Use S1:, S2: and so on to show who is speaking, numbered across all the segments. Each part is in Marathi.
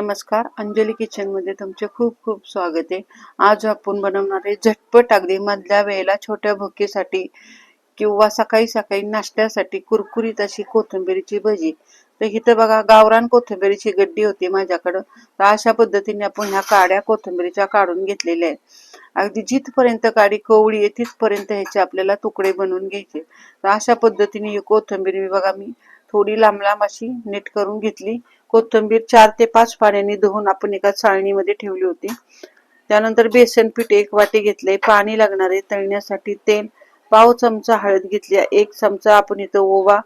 S1: नमस्कार. अंजली किचनमध्ये तुमचे खूप खूप स्वागत आहे. आज आपण बनवणार आहे झटपट अगदी मधल्या वेळेला छोट्या भुकेसाठी किंवा सकाळी सकाळी नाश्त्यासाठी कुरकुरीत अशी कोथिंबीरीची भजी. तर इथं बघा गावरान कोथिंबीरीची गड्डी होती माझ्याकडं. तर अशा पद्धतीने आपण ह्या काड्या कोथिंबीरीच्या काढून घेतलेल्या आहेत. अगदी जिथपर्यंत काडी कोवळी आहे तिथपर्यंत ह्याचे आपल्याला तुकडे बनवून घ्यायचे तर अशा पद्धतीने ही कोथिंबीर बघा मी थोडी लांब लांब अशी नीट करून घेतली. कोथिंबीर चार ते पाच पाण्याने धुवून आपण एका चाळणीमध्ये ठेवली होती. त्यानंतर बेसन पीठ एक वाटी घेतले पाणी लागणार तळण्यासाठी. तेल पाव चमचा हळद घेतली. एक चमचा आपण इथं ओवा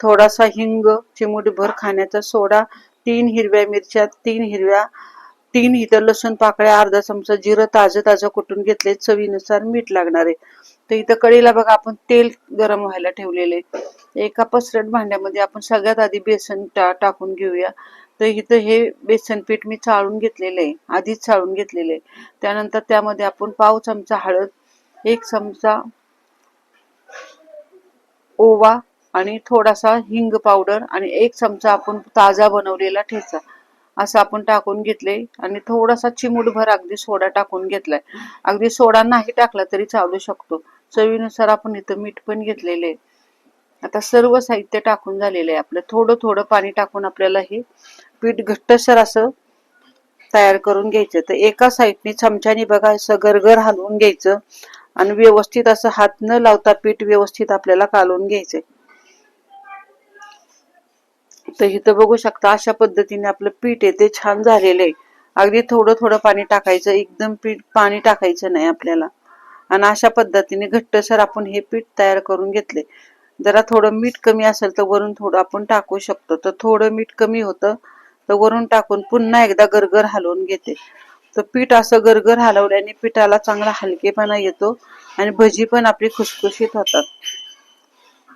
S1: थोडासा हिंग चिमूटभर खाण्याचा सोडा तीन हिरव्या मिरच्या तीन हिरव्या तीन इथं लसूण पाकळ्या अर्धा चमचा जिरं ताजं ताजं कुटून घेतले चवीनुसार मीठ लागणार आहे. तर इथं कढीला बघा आपण तेल गरम व्हायला ठेवलेले. एका पसरट भांड्यामध्ये आपण सगळ्यात आधी बेसन टा टाकून घेऊया. तर इथं हे बेसन पीठ मी चाळून घेतलेलं आहे. आधीच चाळून घेतलेलं आहे. त्यानंतर त्यामध्ये आपण पाव चमचा हळद एक चमचा ओवा आणि थोडासा हिंग पावडर आणि एक चमचा आपण ताजा बनवलेला ठेचा. असं आपण टाकून घेतले आणि थोडासा चिमूटभर अगदी सोडा टाकून घेतलाय. अगदी सोडा नाही टाकला तरी चालू शकतो. चवीनुसार आपण इथं मीठ पण घेतलेले आहे. आता सर्व साहित्य टाकून झालेलं आहे आपलं. थोडं थोडं पाणी टाकून आपल्याला हे पीठ घट्टसर असं तयार करून घ्यायचं. तर एका साईडने चमच्याने बघा असं गरगर हलवून घ्यायचं. आणि व्यवस्थित असं हात न लावता पीठ व्यवस्थित आपल्याला कालवून घ्यायचंय. तर इथं बघू शकता अशा पद्धतीने आपलं पीठ आहे ते छान झालेलं आहे. अगदी थोडं थोडं पाणी टाकायचं एकदम पीठ पाणी टाकायचं नाही आपल्याला. आणि अशा पद्धतीने घट्टसर आपण हे पीठ तयार करून घेतले. जरा थोडं मीठ कमी असेल तर वरून थोडं आपण टाकू शकतो. तर थोडं मीठ कमी होतं तर वरून टाकून पुन्हा एकदा गरगर हलवून घेते. तर पीठ असं गरगर हलवल्याने पिठाला चांगला हलकेपणा येतो आणि भजी पण आपली खुसखुशीत होतात.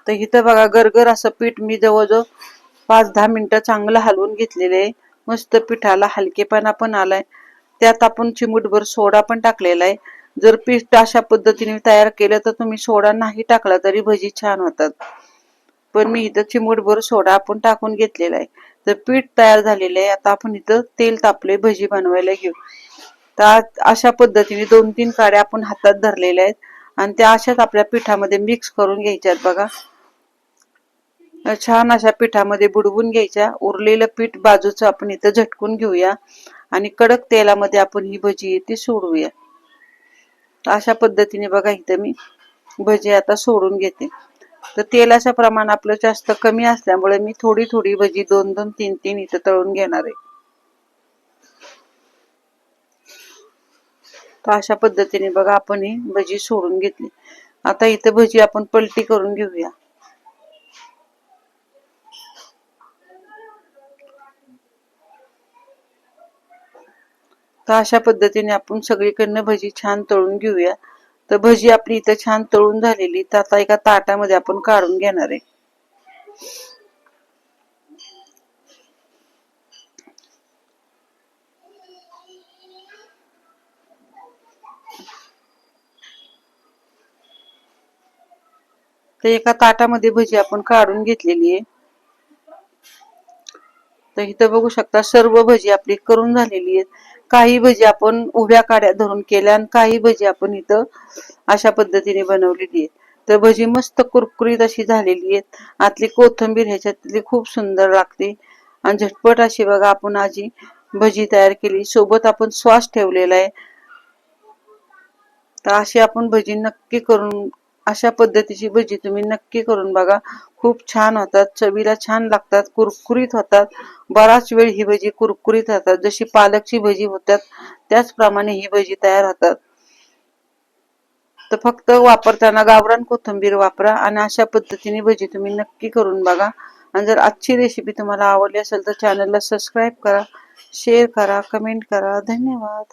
S1: तर इथं बघा गरगर असं पीठ मी जवळजवळ पाच दहा मिनिटं चांगलं हलवून घेतलेले. मस्त पिठाला हलकेपणा पण आलाय. त्यात आपण चिमूटभर सोडा पण टाकलेला आहे. जर पीठ अशा पद्धतीने तयार केलं तर तुम्ही सोडा नाही टाकला तरी भजी छान होतात. पण मी इथं चिमूटभर सोडा आपण टाकून घेतलेला आहे. तर पीठ तयार झालेलं आहे. आता आपण इथं तेल तापले भजी बनवायला घेऊ. तर अशा पद्धतीने दोन तीन काड्या आपण हातात धरलेल्या आहेत. आणि त्या अशाच आपल्या पिठामध्ये मिक्स करून घ्यायच्यात बघा. छान अशा पिठामध्ये बुडवून घ्यायच्या. उरलेलं पीठ बाजूचं आपण इथं झटकून घेऊया. आणि कडक तेलामध्ये आपण ही भजी ती सोडूया अशा पद्धतीने बघा इथं मी भजी आता सोडून घेते. तर तेलाचं प्रमाण आपलं जास्त कमी असल्यामुळे मी थोडी थोडी भजी दोन दोन तीन तीन इथं तळून घेणार आहे. तर अशा पद्धतीने बघा आपण ही भजी सोडून घेतली. आता इथं भजी आपण पलटी करून घेऊया. तर अशा पद्धतीने आपण सगळीकडनं भजी छान तळून घेऊया. तर भजी आपली इथं छान तळून झालेली तर आता एका ताटामध्ये आपण काढून घेणार आहे. तर एका ताटामध्ये भजी आपण काढून घेतलेली आहे. तर इथं बघू शकता सर्व भजी आपली करून झालेली आहेत. काही भजी आपण उभ्या काड्या धरून केल्या आणि काही भजी आपण इथं अशा पद्धतीने बनवलेली आहे तर भजी मस्त कुरकुरीत अशी झालेली आहेत. आतली कोथंबीर ह्याच्यातली खूप सुंदर लागते. आणि झटपट अशी बघा आपण आजी भजी तयार केली. सोबत आपण श्वास ठेवलेला आहे. तर अशी आपण भजी नक्की करून अशा पद्धतीची भजी तुम्ही नक्की करून बघा. खूप छान होतात चवीला छान लागतात कुरकुरीत होतात. बराच वेळ ही भजी कुरकुरीत होतात जशी पालकची भजी होतात त्याचप्रमाणे ही भजी तयार होतात. तर फक्त वापरताना गावरान कोथिंबीर वापरा आणि अशा पद्धतीने भजी तुम्ही नक्की करून बघा. आणि जर आजची रेसिपी तुम्हाला आवडली असेल तर चॅनलला सबस्क्राईब करा शेअर करा कमेंट करा. धन्यवाद.